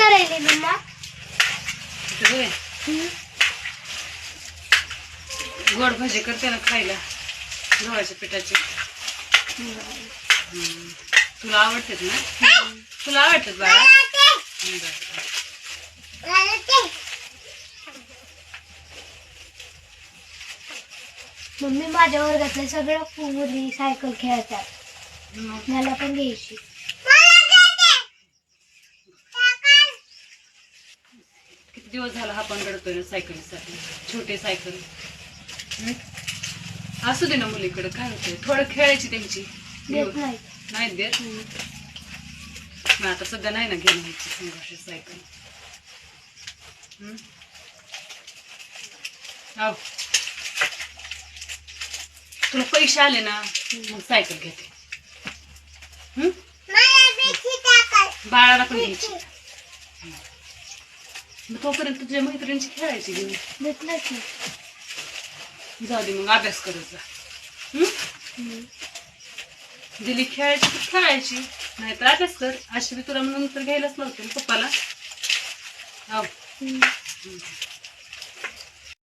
करायले मम्मा. गोड भाजी करते ना खायला गव्हाच्या पिठाची. तुला आवडतात ना? तुला आवडतात बाळा. मम्मी माझ्या वर्गातले सगळ्या मुली सायकल खेळतात. मला पण घ्यायची. किती दिवस झाला हा पण रडतोय ना सायकलीसाठी. छोटे सायकल. हम्म? असू दे ना मुलीकडे काय होतंय? थोडं खेळायची त्यांची. नाही. देत? मग आता सध्या नाही ना घेऊन यायची संघर्ष सायकल? आव. तुला पैसे आले ना मग सायकल घेते. हम्म? बाळाला पण घ्यायची. तोपर्यंत तुझ्या मैत्रिणीची खेळायची घेऊन देत नाही. जाऊ दे मग अभ्यास करत जा. दिली खेळायची तर खेळायची. नाही तर अभ्यास कर. अशी बी तुला नंतर घ्यायलाच नव्हते ना पप्पाला. हो हम्म.